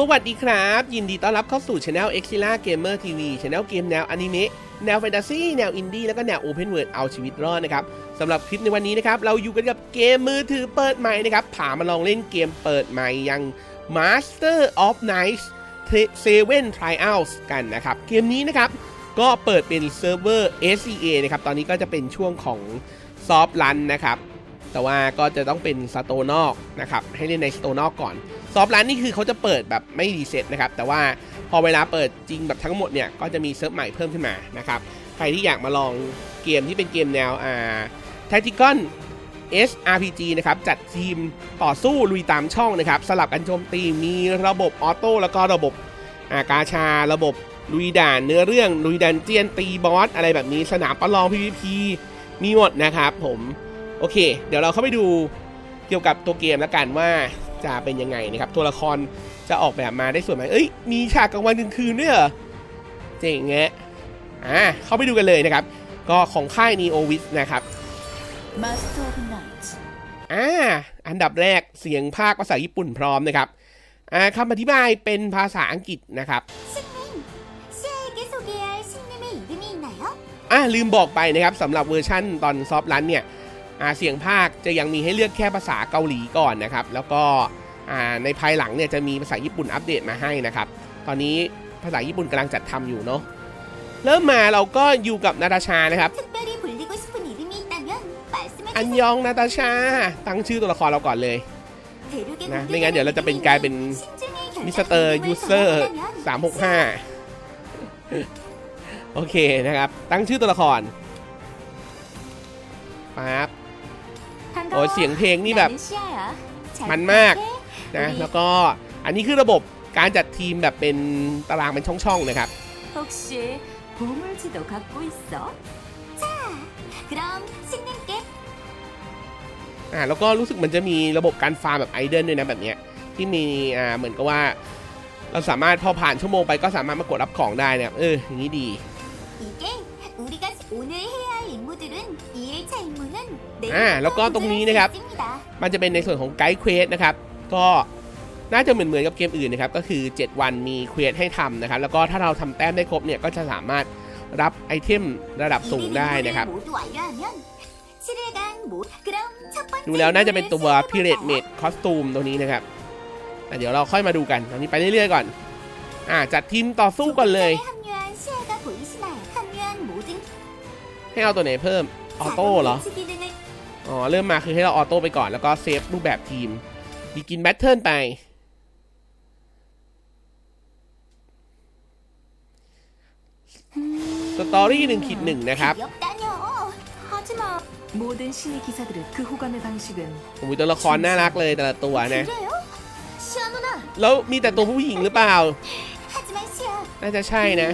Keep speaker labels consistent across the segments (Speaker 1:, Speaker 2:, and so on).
Speaker 1: สวัสดีครับ ยินดีต้อนรับเข้าสู่ช anel e x i l a Gamer TV channel เกมแนวอนิเมะแนวแฟนตาซีแนวอินดี้แล้วก็แนว Open World เอาชีวิตรอดนะครับสำหรับคลิปในวันนี้นะครับ เราอยู่กันกับเกมมือถือเปิดใหม่นะครับผามาลองเล่นเกมเปิดใหม่ยัง Master of Nights Seven Trials กันนะครับ เกมนี้นะครับ ก็เปิดเป็นเซิร์ฟเวอร์ SCA นะครับ ตอนนี้ก็จะเป็นช่วงของซอฟต์รันนะครับ แต่ว่าก็จะต้องเป็นสโตนอกนะครับให้เล่นในสโตนอกก่อน ซอฟต์รันนี่คือเขาจะเปิดแบบไม่รีเซ็ตนะครับแต่ว่าพอเวลาเปิดจริงแบบทั้งหมดเนี่ยก็จะมีเซิร์ฟใหม่เพิ่มขึ้นมานะครับใครที่อยากมาลองเกมที่เป็นเกมแนวอ่า Tactical SRPG นะครับจัดทีมต่อสู้ลุยตามช่องนะครับสลับกันโจมตีมีระบบออโต้แล้วก็ระบบอากาชาระบบลุยด่านเนื้อเรื่องลุยดันเจียนตีบอสอะไรแบบนี้สนามประลอง PVP มีหมดนะครับผม โอเค เดี๋ยวเราเข้าไปดูเกี่ยวกับตัวเกมแล้วกันว่าจะเป็นยังไงนะครับ ตัวละครจะออกแบบมาได้สวยไหมเอ้ย มีฉากกลางวันกลางคืนด้วยเหรอ เจ๋งแงะอ่า เข้าไปดูกันเลยนะครับ ก็ของค่าย Neo w i s นะครับอ่า อันดับแรกเสียงภาคภาษาญี่ปุ่นพร้อมนะครับ อ่าคำอธิบายเป็นภาษาอังกฤษนะครับอ่าลืมบอกไปนะครับสำหรับเวอร์ชั่นตอนซอฟต์ลันเนี่ย เสียงภาคจะยังมีให้เลือกแค่ภาษาเกาหลีก่อนนะครับ แล้วก็ในภายหลังเนี่ยจะมีภาษาญี่ปุ่นอัปเดตมาให้นะครับ ตอนนี้ภาษาญี่ปุ่นกำลังจัดทำอยู่เนาะ เริ่มมาเราก็อยู่กับนาตาชานะครับ อันยองนาตาชา ตั้งชื่อตัวละครเราก่อนเลย
Speaker 2: นะ
Speaker 1: ไม่งั้นเดี๋ยวเราจะเป็นกลายเป็นมิสเตอร์ยูเซอร์
Speaker 2: สามห
Speaker 1: กห้าโอเคนะครับ ตั้งชื่อตัวละครปั๊บ อ้ยเสียงเพลงนี่แบบ
Speaker 2: 나는 시아야. 잘
Speaker 1: มันมาก
Speaker 2: 부탁해.
Speaker 1: นะแล้วก็อันนี้คือระบบการจัดทีมแบบเป็นตารางเป็นช่องๆนะครับ
Speaker 2: 혹시 보물지도 갖고 있어? 자, 그럼 신님께
Speaker 1: อ่าแล้วก็รู้สึกมันจะมีระบบการฟาร์มแบบไอเดนด้วยนะแบบเนี้ยที่มีอ่าเหมือนกับว่า เราสามารถพอผ่านชั่วโมงไปก็สามารถมากดรับของได้นะครับเอออย่างนี้ดี
Speaker 2: 이게 우리가 오늘 해야 할 임무들은 2일차 임무는
Speaker 1: 아,แล้วก็ตรงนี้นะครับ
Speaker 2: 있습니다.
Speaker 1: มันจะเป็นในส่วนของไกด์เควสนะครับ ก็น่าจะเหมือนเหมือนกับเกมอื่นนะครับ ก็คือ 7 วันมีเควสให้ทำนะครับ แล้วก็ถ้าเราทำแต้มได้ครบเนี่ยก็จะสามารถรับไอเทมระดับสูง
Speaker 2: 1일
Speaker 1: ได้
Speaker 2: 임무를
Speaker 1: นะครับ
Speaker 2: 모두 완료하면 7일간 모 그럼 첫 번째
Speaker 1: ดูแล้วน่าจะเป็นตัว
Speaker 2: 임무를
Speaker 1: Pirate
Speaker 2: 시작해볼까요?
Speaker 1: Made Costume ตัวนี้นะครับแต่เดี๋ยวเราค่อยมาดูกันตอนนี้ไปเรื่อยๆก่อน อ่าจัดทีมต่อสู้ก่อนเลย
Speaker 2: 조
Speaker 1: ให้เอาตัวไหนเพิ่ม ออโต้เหรอ อ๋อ เริ่มมาคือให้เราออโต้ไปก่อนแล้วก็เซฟรูปแบบทีมดีกินแบทเทิลไป สตอรี่หนึ่งขีดหนึ่งนะครับผมมีตัวละครน่ารักเลยแต่ละตัวนะ แล้วมีแต่ตัวผู้หญิงหรือเปล่า น่าจะใช่นะ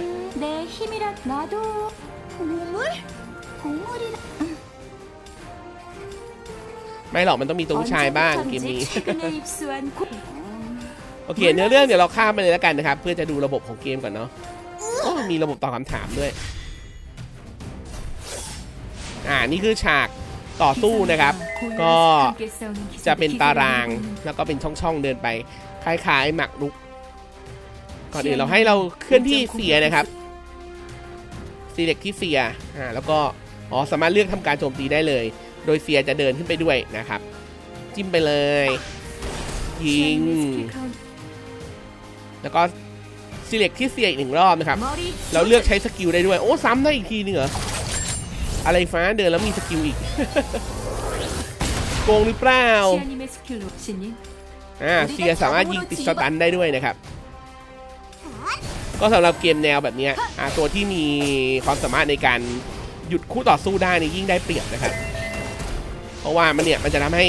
Speaker 2: 내 힘이라 나도 보물? 보물이라
Speaker 1: ไม่หรอกมันต้องมีตัวผู้ชายบ้างเกมนี้
Speaker 3: 최근에 입수한 고...
Speaker 1: โอเค เนื้อเรื่องเดี๋ยวเราข้ามไปเลยแล้วกันนะครับ เพื่อจะดูระบบของเกมก่อนเนาะโอ้มีระบบตอบคำถามด้วย อ่า นี่คือฉากต่อสู้นะครับ ก็
Speaker 3: 함께 싸우는 기사들
Speaker 1: จะเป็นตาราง
Speaker 3: 기사를 보는
Speaker 1: แล้วก็เป็นช่องๆเดินไป คล้ายๆหมักรุก ก่อนอื่นเราให้เราเคลื่อนที่เสียนะครับ select ที่เสียอ่าแล้วก็ อ๋อสามารถเลือกทำการโจมตีได้เลย โดยเซียจะเดินขึ้นไปด้วยนะครับ จิ้มไปเลย ยิง
Speaker 3: แล้วก็สิ
Speaker 1: เล็กที่เซียอีกหนึ่งรอบนะครับ เราเลือกใช้สกิลได้ด้วย โอ้ ซ้ำได้อีกทีนึงเหรอ อะไรฟ้าเดินแล้วมีสกิลอีก โกงหรือเปล่า อ่าเซียสามารถยิงติดสตันได้ด้วยนะครับ ก็สำหรับเกมแนวแบบนี้ตัวที่มีความสามารถในการ หยุดคู่ต่อสู้ได้นี่ยิ่งได้เปรียบนะครับเพราะว่ามันเนี่ยมันจะทำให้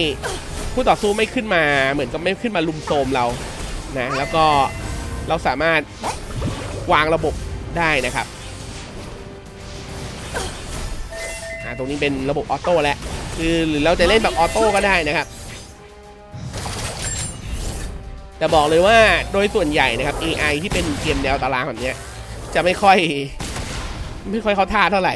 Speaker 1: คู่ต่อสู้ไม่ขึ้นมาเหมือนกับไม่ขึ้นมาลุมโทมเรานะแล้วก็เราสามารถวางระบบได้นะครับตรงนี้เป็นระบบออโต้แล้วคือหรือเราจะเล่นแบบออโต้ก็ได้นะครับ แต่บอกเลยว่าโดยส่วนใหญ่นะครับ AI ที่เป็นเกมแนวตารางแบบนี้จะไม่ค่อย ไม่ค่อยเขาท่าเท่าไหร่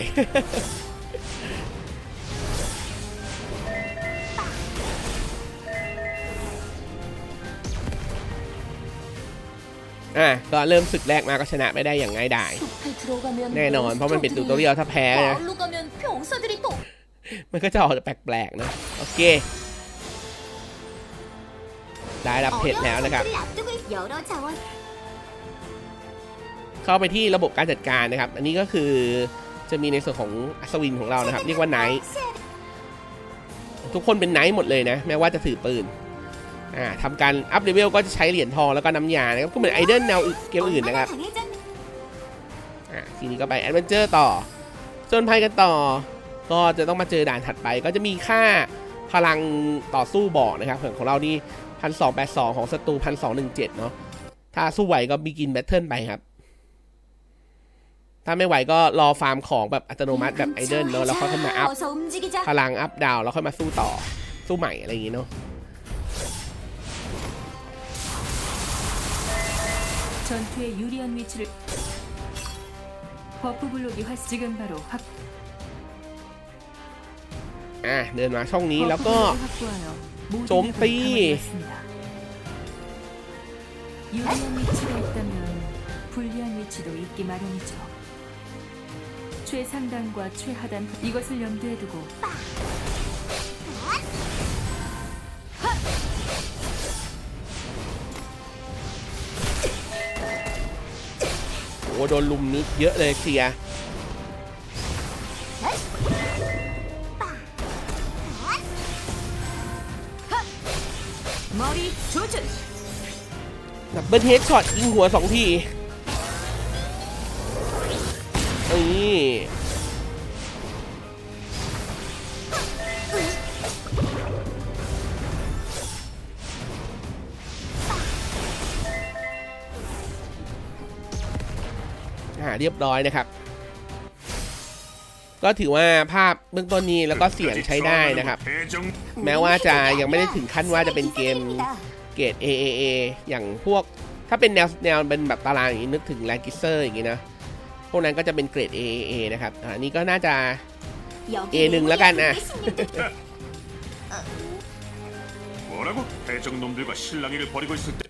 Speaker 1: อะก็เริ่มศึกแรกมาก็ชนะไม่ได้อย่างง่ายดาย แน่นอน เพราะมันเป็นตูตัวเรียวถ้าแพ้นะมันก็จะออกแปลกๆนะ โอเค ได้รับเผ็ดแล้วนะครับ เข้าไปที่ระบบการจัดการนะครับ อันนี้ก็คือจะมีในส่วนของอัศวินของเรานะครับ เรียกว่าไนท์ทุกคนเป็นไนท์หมดเลยนะ แม้ว่าจะถือปืนทำการอัพเลเวลก็จะใช้เหรียญทองแล้วก็น้ำยานะครับก็เหมือนไอเดลแนวเกมอื่นนะครับทีนี้ก็ไปแอดเวนเจอร์ต่อจนภัยกันต่อ ก็จะต้องมาเจอด่านถัดไป ก็จะมีค่าพลังต่อสู้บอกนะครับเผื่อของเรานี่พันสองแปดสองของศัตรูพันสองหนึ่งเจ็ดเนาะถ้าสู้ไหวก็บิกินแบทเทิลไปครับ ถ้าไม่ไหวก็รอฟาร์มของแบบอัตโนมัติแบบไอเดนเนาะแล้วค่อยมาอัพ
Speaker 2: 어서 움직이자
Speaker 1: พลังอัพดาวแล้วค่อยมาสู้ต่อ สู้ใหม่อะไรอย่างงี้เนาะ
Speaker 3: 전투에 유리한 위치를 버프 블록이 활 지금 바로 확
Speaker 1: อ่ะเดินมาช่องนี้แล้วก็
Speaker 3: 버프 블록을 확보하여 모든
Speaker 1: 좀비.
Speaker 3: 을 강화해왔습니다. 유리한 위치가 있다면 불리한 위치도 있기 마련이죠. 최상단과 최하단 이것을 염두에 두고
Speaker 1: 어, โอ้โดนลุมนึกเยอะเลยเคลียร์
Speaker 2: 머리 조준
Speaker 1: ดับเบิลเฮดช็อตยิงหัวสองที เรียบร้อยนะครับ ก็ถือว่าภาพเบื้องต้นนี้แล้วก็เสียงใช้ได้นะครับ แม้ว่าจะยังไม่ได้ถึงขั้นว่าจะเป็นเกม เกรด AAA อย่างพวกถ้าเป็นแนวแนวเป็นแบบตารางอย่างนี้นึกถึงแลนกิเซอร์อย่างนี้นะ พวกนั้นก็จะเป็นเกรด AAA นะครับอะอันนี้ก็น่าจะ A1 แล้วกันอ่ะ
Speaker 4: 뭐라고? 해적놈들과 실랑이를 벌이고 있을 때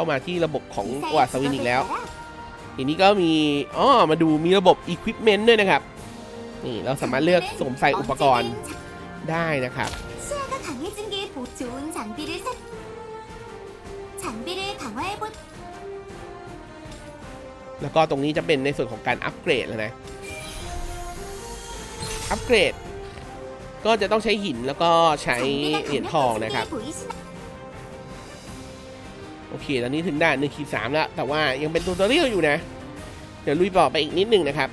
Speaker 1: เข้ามาที่ระบบของ
Speaker 2: อ
Speaker 1: วาสวินอีกแล้ว ทีนี้ก็มีอ๋อมาดูมีระบบอุปกรณ์ด้วยนะครับ นี่เราสามารถเลือกสวมใส่อุปกรณ์ได้นะครับแล้วก็ตรงนี้จะเป็นในส่วนของการอัปเกรดแล้วนะ อัปเกรด ก็จะต้องใช้หินแล้วก็ใช้เหรียญทองนะครับ อเคตอนนี้ถึงได้หนึ่งขีดสามแล้ว แต่ว่ายังเป็นตัวตัวเรียวอยู่นะ เดี๋ยวลุยบออไปอีกนิดหนึ่งนะครับ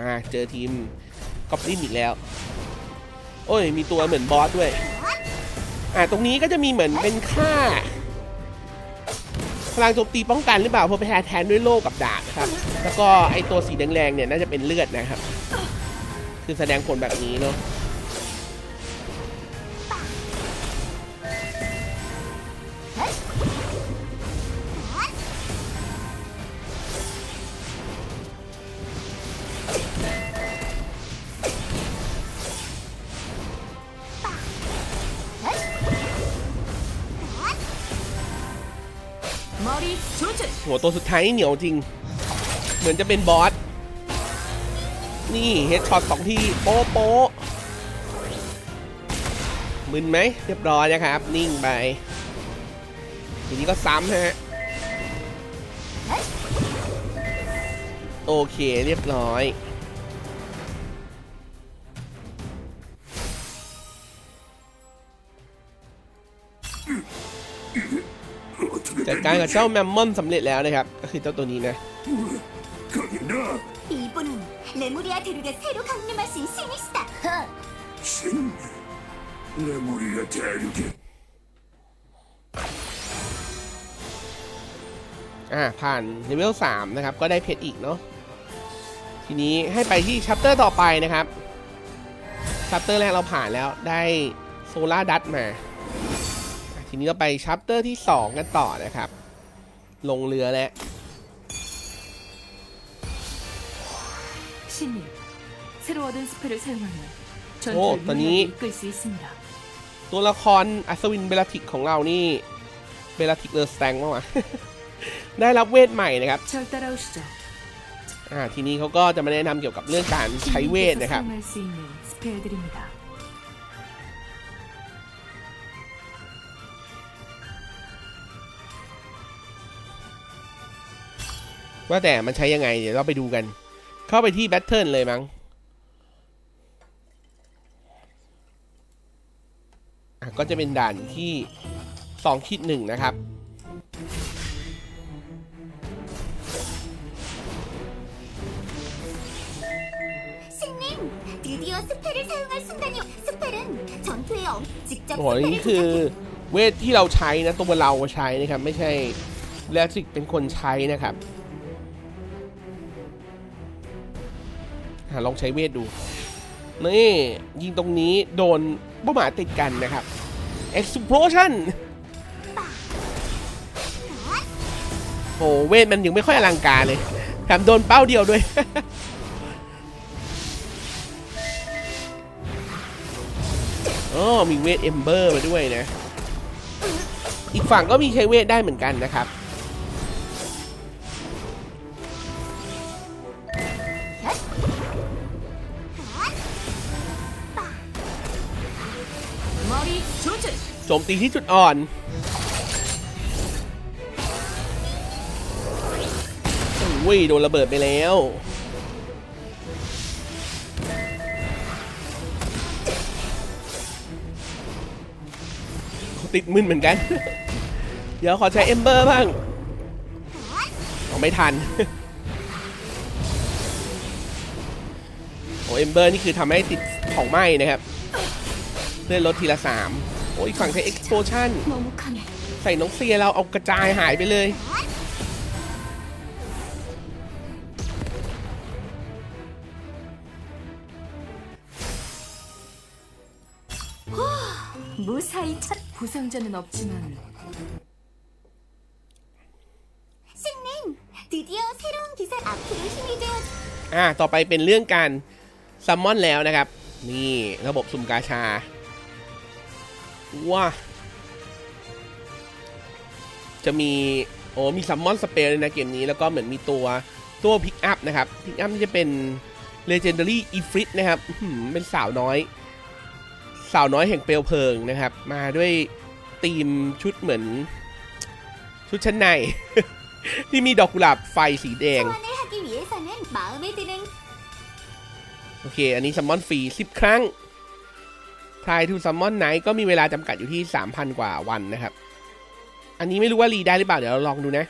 Speaker 1: มาเจอทีมกอบลินอีกแล้ว โอ้ย มีตัวเหมือนบอสด้วย อ่าตรงนี้ก็จะมีเหมือนเป็นค่า พลังโจมตีป้องกันหรือเปล่าเพราะไปแทนแทนด้วยโล่กับดาบครับแล้วก็ไอตัวสีแดงๆเนี่ยน่าจะเป็นเลือดนะครับ คือแสดงผลแบบนี้เนาะ หัวตัวสุดท้ายนี่เหนียวจริง เหมือนจะเป็นบอส นี่เฮดช็อตสองทีโป๊ะโป๊ะมึนไหมเรียบร้อยนะครับ นิ่งไป ทีนี้ก็ซ้ำฮะ โอเคเรียบร้อย การกับเจ้าแมมมอนสำเร็จแล้วนะครับ ก็คือเจ้าตัวนี้นะ
Speaker 4: 거긴다
Speaker 2: 이분은 레무리아 대륙에 새로 강림하신 신이시다.
Speaker 4: 신 레모리아 대륙에
Speaker 1: อ่าผ่านเลเวล3นะครับ ก็ได้เพชรอีกเนาะทีนี้ให้ไปที่ชัปเตอร์ต่อไปนะครับชัปเตอร์แรกเราผ่านแล้วได้ โซลาดัตมาอ่ะทีนี้เราไปชัปเตอร์ที่ 2 กันต่อนะครับ ลงเรือแล้ว
Speaker 3: 신님, 새로 얻은 스펠을 사용하면
Speaker 1: 오,
Speaker 3: 전투를
Speaker 1: 또니.
Speaker 3: 유리하게 이끌 수 있습니다.
Speaker 1: ตัวละครอัศวินเบลาติกของเรานี่ เบลาติกเลอร์สแตงมาก ได้รับเวทใหม่นะครับ
Speaker 3: 절 따라오시죠.
Speaker 1: อ่าทีนี้เขาก็จะมาแนะนำเกี่ยวกับเรื่องการใช้เวท
Speaker 3: 신님께서
Speaker 1: นะครับ ว่าแต่มันใช้ยังไง เดี๋ยวเราไปดูกัน เข้าไปที่แบตเทิลเลยมั้งก็จะเป็นด่านที่2คิดหนึ่งนะครับ โอ้โหนี่คือเวทที่เราใช้นะตัวเราใช้นะครับ ไม่ใช่แลสิกเป็นคนใช้นะครับะลองใช้เวทดู นี่ยิงตรงนี้โดนเป้าหมายติดกันนะครับ explosion โอ้เวทมันยังไม่ค่อยอลังการเลยแถมโดนเป้าเดียวด้วย อ๋อ มีเวทเอมเบอร์มาด้วยนะ อีกฝั่งก็มีใช้เวทได้เหมือนกันนะครับ โจมตีที่จุดอ่อนโอ้ย โดนระเบิดไปแล้ว ติดมึนเหมือนกัน เดี๋ยวขอใช้เอมเบอร์บ้างเอไม่ทัน โอเอมเบอร์นี่คือทำให้ติดของไหม้นะครับเลื่อนลดทีละสาม อ้ยอีกฝั่งใช้ explosion
Speaker 3: 너무 강해.
Speaker 1: ใส่น้องเซียเราเอากระจายหายไปเลย
Speaker 3: 무사히 첫 부상자는 없지만
Speaker 2: 신님, 드디어 새로운 기사 앞으로 힘이 되어
Speaker 1: อ่า ต่อไปเป็นเรื่องการซัมมอนแล้วนะครับ นี่ระบบสุ่มกาชา ว่า จะมี โอ้มีซัมมอนสเปรเลยนะเกมนี้ แล้วก็เหมือนมีตัวตัวพิกอัพนะครับ พิกอัพนี่จะเป็นเลจนเดอรี่อีฟริ t นะครับ เป็นสาวน้อย สาวน้อยแห่งเปลวเพลิงนะครับ มาด้วยธีมชุดเหมือน ชุดชั้นใน ที่มีดอกกุหลาบไฟสีแดง โอเค อันนี้ซัมมอนฟรี 10 ครั้ง Try to Summon Night ก็มีเวลาจำกัดอยู่ที่ 3,000 กว่าวันนะครับ อันนี้ไม่รู้ว่ารีได้หรือเปล่า เดี๋ยวเราลองดูนะ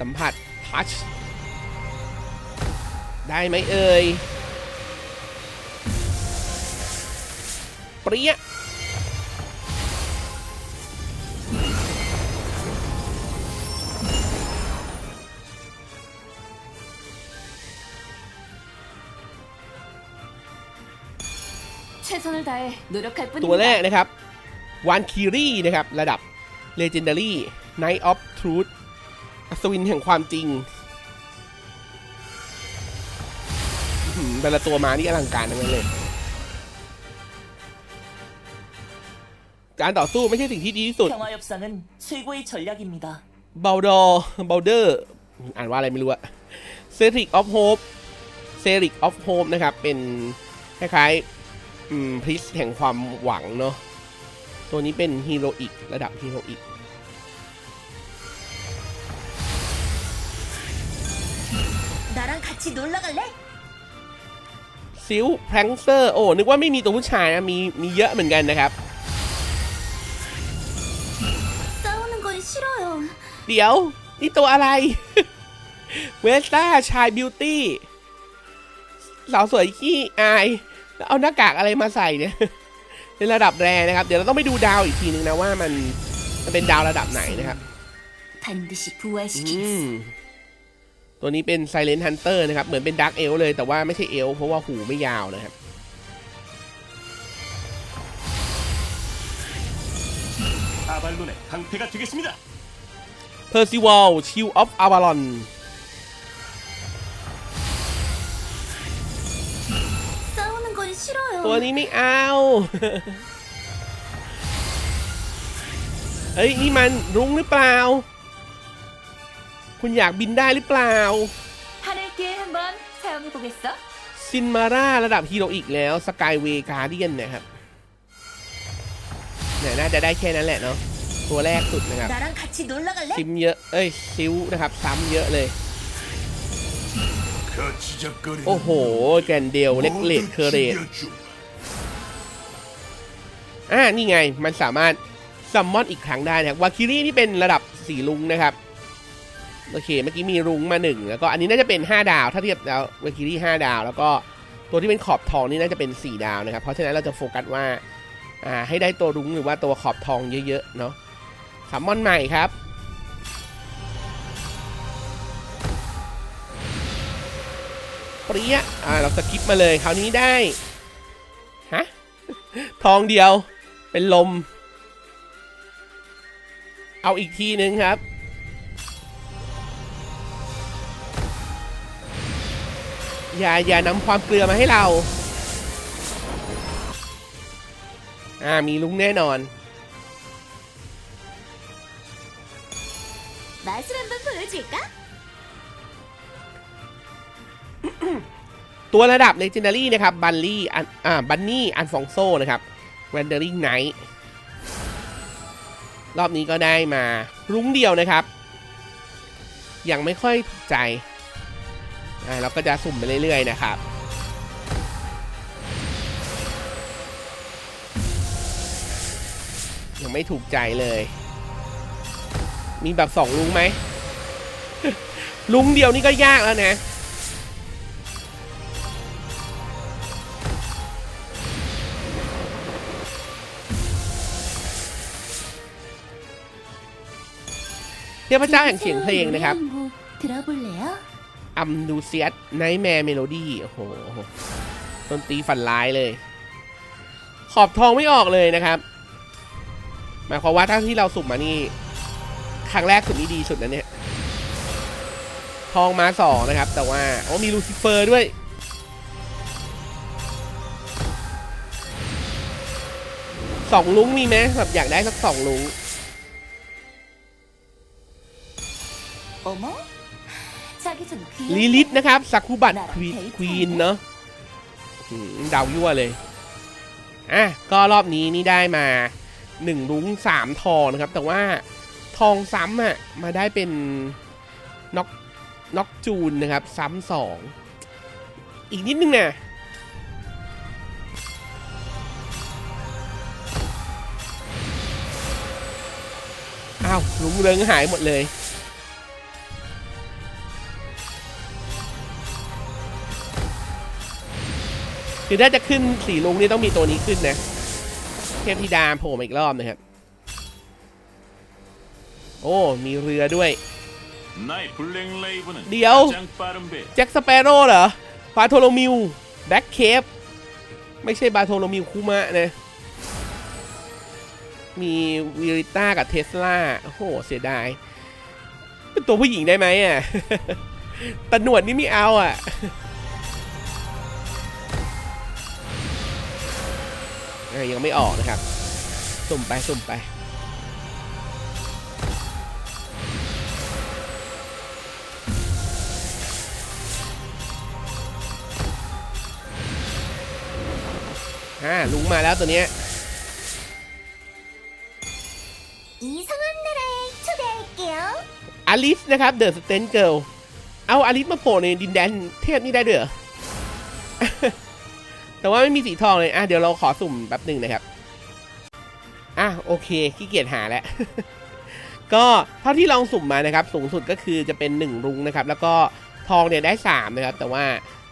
Speaker 1: สัมผัสทัชได้ไหมเอ่ย เปรี้ย ตัวแรกนะครับวานคีรีนะครับ ระดับ Legendary Knight of Truth อัศวินแห่งความจริงแต่ละตัวมานี่อลังการทั้งนั้นเลย การต่อสู้ไม่ใช่สิ่งที่ดีที่สุด
Speaker 5: เบ
Speaker 1: ลดอร์เบลเดอร์อ่านว่าอะไรไม่รู้อะเซริกออฟโฮปเซริกออฟโฮปนะครับ เป็นคล้ายๆ พริสแห่งความหวังเนาะตัวนี้เป็นฮีโรอีกระดับฮีโรอีกซิลแพลงเซอร์ โอ้ นึกว่าไม่มีตัวผู้ชายนะมีมีเยอะเหมือนกันนะครับ เดี๋ยว นี่ตัวอะไร เวสต้าชายบิวตี้ สาวสวยขี้อาย เอาหน้ากากอะไรมาใส่เนี่ยในระดับแรนะครับ เดี๋ยวเราต้องไปดูดาวอีกทีนึงนะว่ามันมันเป็นดาวระดับไหนนะครับ
Speaker 2: ตัวนี้เป็
Speaker 1: นไซเลน t Hunter นะครับ เหมือนเป็นดักเอลเลยแต่ว่าไม่ใช่เอลเพราะว่าหูไม่ยาวนะครับ
Speaker 4: อาบาลโนเน่ทัง
Speaker 1: เพกาทิเกสมิอร์ซิวอลชิลออฟอาบาลอน
Speaker 2: 싫어요.
Speaker 1: ตัวนี้ไม่เอา เฮ้ย นี่มันรุ้งหรือเปล่า คุณอยากบินได้หรือเปล่า
Speaker 3: 하늘길 한번 사용해 보겠어?
Speaker 1: ซินมาร่าระดับฮีโร่อีกแล้วสกายเวกาเดียนนะครับเนี่ยน่าจะได้แค่นั้นแหละเนาะตัวแรกสุดนะครับ
Speaker 2: 나랑 같이 놀러 갈래?
Speaker 1: ซิมเยอะ เอ้ย ซิวนะครับ ซ้ำเยอะเลย
Speaker 4: 그 지적거리는
Speaker 1: โอ้โห แกนเดลเล็กเลดเคอร์เรตอ่านี่ไง มันสามารถซัมมอนอีกครั้งได้นะครับวาคิรี่นี่เป็นระดับสีลุงนะครับ โอเค เมื่อกี้มีรุ้งมาหนึ่งแล้วก็อันนี้น่าจะเป็น 5 ดาว ถ้าเทียบแล้ววาคิรี่5ดาว แล้วก็ตัวที่เป็นขอบทองนี่น่าจะเป็น 4 ดาวนะครับ เพราะฉะนั้นเราจะโฟกัสว่า อ่า ให้ได้ตัวรุ้งหรือว่าตัวขอบทองเยอะๆ เนาะซัมมอนใหม่ครับ ริยะอ่าเราสกิปมาเลยคราวนี้ได้ฮะทองเดียวเป็นลม เอาอีกทีหนึ่งครับ อย่าอย่านำความเกลือมาให้เรา อ่ามีลุงแน่นอน
Speaker 2: バスランバプロジェか
Speaker 1: ตัวระดับ Legendary นะครับบัลลี่อันอ่าบันนี่อันฟองโซนะครับ Wandering Knight รอบนี้ก็ได้มารุ้งเดียวนะครับ ยังไม่ค่อยถูกใจอ่าเราก็จะสุ่มไปเรื่อยๆนะครับยังไม่ถูกใจเลย มีแบบสองลุงไหม ลุงเดียวนี่ก็ยากแล้วนะ เทพเจ้าแห่งเสียงเพลงนะครับอัมดูเซียสไนท์แมร์เมโลดี้โอ้โหดนตรีฝันร้ายเลย ขอบทองไม่ออกเลยนะครับ หมายความว่าถ้าที่เราสุ่มมานี่ ครั้งแรกสุดนี้ดีสุดนะเนี่ย ทองมาสองนะครับ แต่ว่าโอ้มีลูซิเฟอร์ด้วย สองลุงมีไหมแบบอยากได้สักสองลุง ลิลิทนะครับสักคุบัตควีนเนาะดาวยั่วเลย อะ ก็รอบนี้นี่ได้มาหนึ่งลุ้งสามทองนะครับ แต่ว่าทองซ้ำอะ มาได้เป็นน็อกน็อกจูนนะครับ ซ้ำสอง อีกนิดนึงนะอ้าวลุงเริงหายหมดเลย คือถ้าจะขึ้นสีลุงนี่ต้องมีตัวนี้ขึ้นนะ เทพธิดาโผล่มาอีกรอบนะครับ โอ้ มีเรือด้วย
Speaker 4: เดี๋ยว
Speaker 1: แจ็คสเปโร่เหรอ บาโทโลมิว แบ็คเคฟ ไม่ใช่บาโทโลมิวคูมะนะ มีวิริต้ากับเทสลา โอ้โห เสียดาย เป็นตัวผู้หญิงได้ไหมอะตะหนวดนี่ไม่เอาอะ ยังไม่ออกนะครับ สุ่มไปสุ่มไปฮ่าลุงมาแล้วตัวเนี้ยอลิสนะครับเดอะสเตนเกิลเอาอลิสมาโผล่ในดินแดนเทพนี่ได้ด้วยเหรอ แต่ว่าไม่มีสีทองเลย อะ เดี๋ยวเราขอสุ่มแป๊บหนึ่งนะครับ อะ โอเคขี้เกียจหาแล้ว ก็เท่าที่ลองสุ่มมานะครับ สูงสุดก็คือจะเป็น 1 รุ้งนะครับ แล้วก็ทองเนี่ยได้ 3 นะครับ แต่ว่า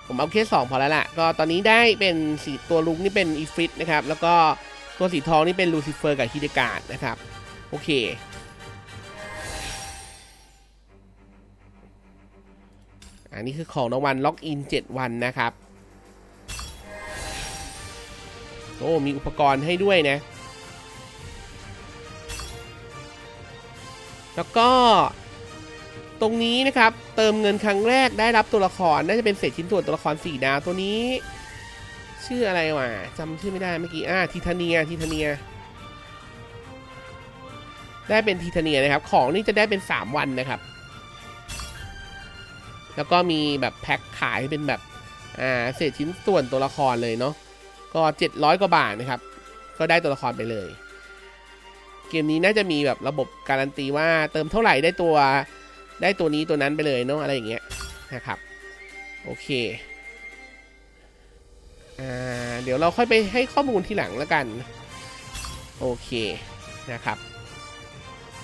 Speaker 1: ผมเอาแค่2พอแล้วล่ะ ก็ตอนนี้ได้เป็นสีตัวรุ้งนี่เป็นอีฟริตนะครับ แล้วก็ตัวสีทองนี่เป็นลูซิเฟอร์กับฮิเดกาดนะครับ โอเค อันนี้คือของรางวัลล็อกอิน 7 วันนะครับ โอ้มีอุปกรณ์ให้ด้วยนะ แล้วก็ตรงนี้นะครับ เติมเงินครั้งแรกได้รับตัวละครน่าจะเป็นเศษชิ้นส่วนตัวละคร4ดาวตัวนี้ ชื่ออะไรวะจำชื่อไม่ได้เมื่อกี้อ่าทิทาเนียทิทาเนีย ได้เป็นทิทาเนียนะครับ ของนี่จะได้เป็น 3 วันนะครับ แล้วก็มีแบบแพ็คขายเป็นแบบอ่าเศษชิ้นส่วนตัวละครเลยเนาะ ก็ 700 กว่าบาทนะครับ ก็ได้ตัวละครไปเลย เกมนี้น่าจะมีแบบระบบการันตีว่าเติมเท่าไหร่ได้ตัวได้ตัวนี้ตัวนั้นไปเลยเนาะอะไรอย่างเงี้ยนะครับโอเคอ่าเดี๋ยวเราค่อยไปให้ข้อมูลทีหลังแล้วกันโอเคนะครับ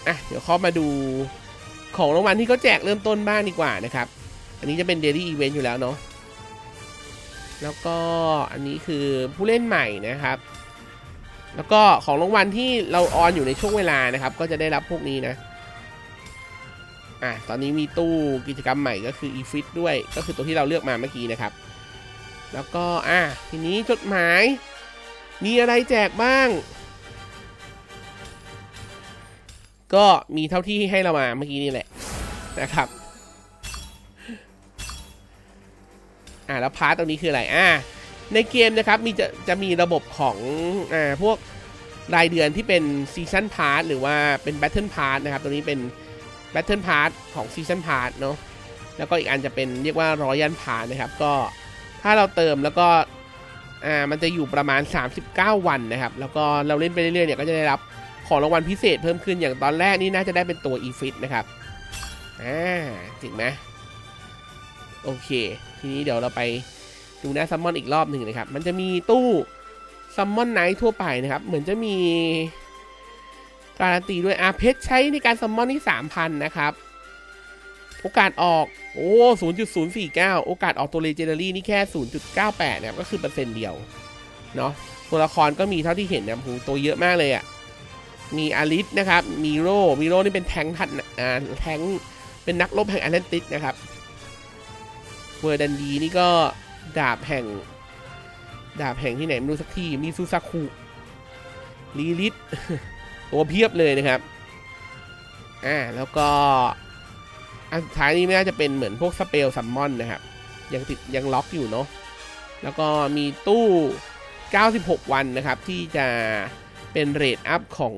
Speaker 1: อะเดี๋ยวเข้ามาดูของรางวัลที่เขาแจกเริ่มต้นบ้างดีกว่านะครับ อันนี้จะเป็น Daily Event อยู่แล้วเนาะ แล้วก็อันนี้คือผู้เล่นใหม่นะครับ แล้วก็ของรางวัลที่เราออนอยู่ในช่วงเวลานะครับ ก็จะได้รับพวกนี้นะอะตอนนี้มีตู้กิจกรรมใหม่ก็คือ e f i t ด้วย ก็คือตัวที่เราเลือกมาเมื่อกี้นะครับ แล้วก็อะทีนี้จดหมาย มีอะไรแจกบ้าง ก็มีเท่าที่ให้เรามาเมื่อกี้นี่แหละนะครับ อะแล้วพาร์ตตรงนี้คืออะไรอะในเกมนะครับมีจะจะมีระบบของอ่าพวกรายเดือนที่เป็นซีซันพาร์ทหรือว่าเป็นแบทเทิลพาร์ทนะครับ ตัวนี้เป็นแบทเทิลพาร์ทของซีซันพาร์ทเนาะแล้วก็อีกอันจะเป็นเรียกว่ารอยันพาร์ทนะครับ ก็ถ้าเราเติมแล้วก็อ่ามันจะอยู่ประมาณ 39 วันนะครับ แล้วก็เราเล่นไปเรื่อยๆเนี่ยก็จะได้รับของรางวัลพิเศษเพิ่มขึ้นอย่างตอนแรกนี่น่าจะได้เป็นตัว e f i t นะครับอ่าจริงไหมโอเค ทีนี้เดี๋ยวเราไปดูหน้าซัมมอนอีกรอบหนึ่งนะครับ มันจะมีตู้ซัมมอนไนท์ทั่วไปนะครับ เหมือนจะมีการันตีด้วยอาเพชรใช้ในการซัมมอนที่3,000 นะครับ โอกาสออก โอ้0.049 โอกาสออกตัวเลเจนดารี่นี่แค่ 0.98 นะครับ ก็คือเปอร์เซ็นต์เดียว เนาะตัวละครก็มีเท่าที่เห็นนะโหตัวเยอะมากเลยอะ่ะ มีอาริสนะครับ มีโรมีโรนี่เป็นแทงค์ทัดอ่าแทงค์เป็นนักรบแห่งแอตแลนติสนะครับ เวอร์ดันดีนี่ก็ดาบแห่ง ดาบแห่งที่ไหนไม่รู้สักที่ มีซูซาคุลีลิทตัวเพียบเลยนะครับ อ่า แล้วก็ อันสุดท้ายนี้ไม่น่าจะเป็นเหมือนพวกสเปลซัมมอนนะครับ ยังติดยังล็อกอยู่เนาะ แล้วก็มีตู้ 96 วันนะครับ ที่จะเป็นเรทอัพของ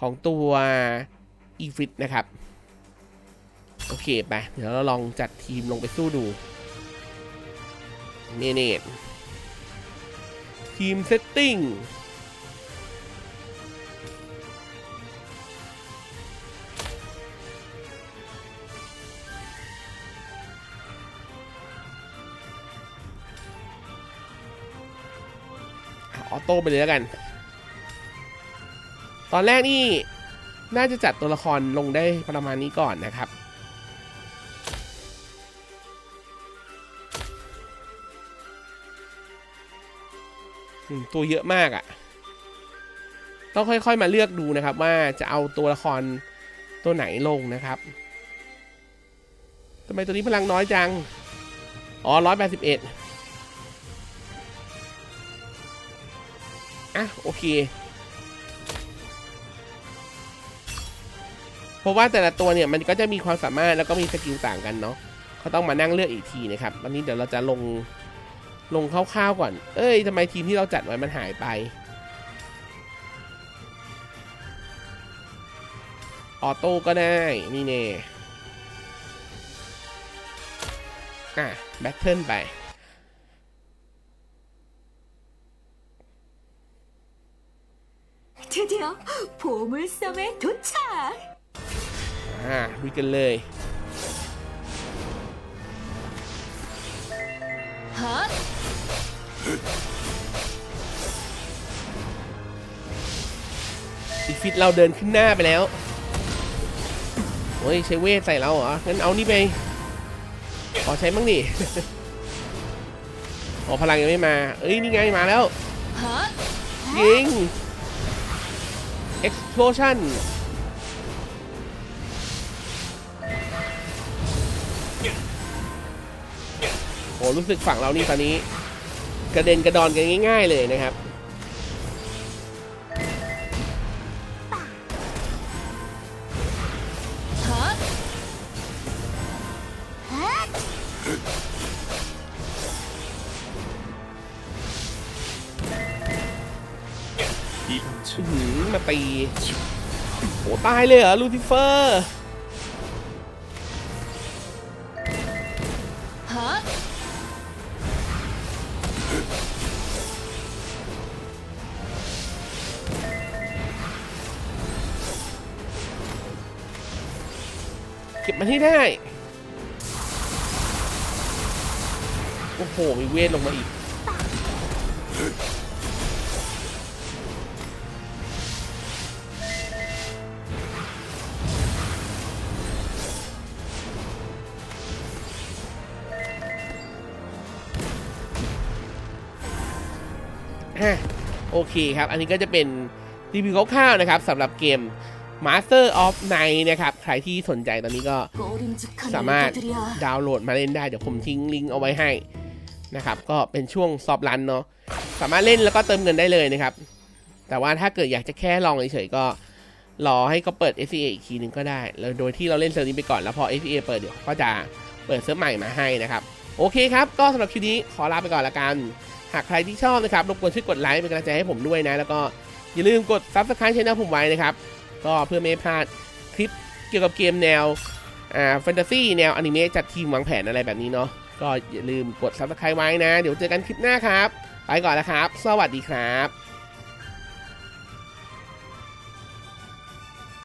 Speaker 1: ของตัวอีฟิตนะครับ โอเคไปเดี๋ยวเราลองจัดทีมลงไปสู้ดูเมเนจทีมเซตติ้งออโต้ไปเลยแล้วกัน ตอนแรกนี่ น่าจะจัดตัวละครลงได้ประมาณนี้ก่อนนะครับ ตัวเยอะมากอะ่ะ ต้องค่อยๆมาเลือกดูนะครับว่าจะเอาตัวละครตัวไหนลงนะครับทำไมตัวนี้พลังน้อยจัง อ๋อร้อยแปดสิบเอ็ดอะ โอเค เพราะว่าแต่ละตัวเนี่ย มันก็จะมีความสามารถแล้วก็มีสกิลต่างกันเนาะเขาต้องมานั่งเลือกอีกทีนะครับ วันนี้เดี๋ยวเราจะลง ลงคร่าวๆก่อน เอ้ย ทำไมทีมที่เราจัดไว้มันหายไป ออโต้ก็ได้ นี่เน่อ่ะ แบทเทิลไป
Speaker 3: 드디어 보물섬에 도착!
Speaker 1: อ่าลุยกันเลย
Speaker 3: 헛!
Speaker 1: อีฟิตเราเดินขึ้นหน้าไปแล้วโอ้ยใช้เวทใส่เราเหรอ งั้นเอานี่ไป ขอใช้บ้งดิอ๋อพลังยังไม่มา เอ้ย นี่ไงมาแล้ว!ยิง explosion โอ้รู้สึกฝั่งเรานี่ตอนนี้ กระเด็นกระดอนกันง่าย ๆ เลยนะครับมาตีโหตายเลยเหรอลูทิเฟอร์ ให้ได้ โอ้โห มีเวทลงมาอีกอะโอเคครับ อันนี้ก็จะเป็นรีวิวคร่าวๆนะครับสำหรับเกม Master of Night นะครับ ใครที่สนใจตอนนี้ก็สามารถดาวน์โหลดมาเล่นได้ เดี๋ยวผมทิ้งลิงก์เอาไว้ให้นะครับ ก็เป็นช่วงซอบรันเนาะ สามารถเล่นแล้วก็เติมเงินได้เลยนะครับ แต่ว่าถ้าเกิดอยากจะแค่ลองเฉยๆก็รอให้เขาเปิด SCA อีกทีนึ่งก็ได้ แล้วโดยที่เราเล่นเซิร์ฟนี้ไปก่อน แล้วพอ SCA เปิดเดี๋ยวก็จะเปิดเซิร์ฟใหม่มาให้นะครับ โอเคครับ ก็สำหรับคลิปนี้ขอลาไปก่อนละกัน หากใครที่ชอบนะครับ รบกวนช่วยกดไลค์เป็นกำลังใจให้ผมด้วยนะ แล้วก็อย่าลืมกด Subscribe ช่องผมไว้นะครับ ก็เพื่อไม่พลาดคลิปเกี่ยวกับเกมแนวอ่าแฟนตาซีแนวอนิเมะจัดทีมวางแผนอะไรแบบนี้เนาะก็อย่าลืมกด subscribe ไว้นะ เดี๋ยวเจอกันคลิปหน้าครับ ไปก่อนแล้วครับ สวัสดีครับ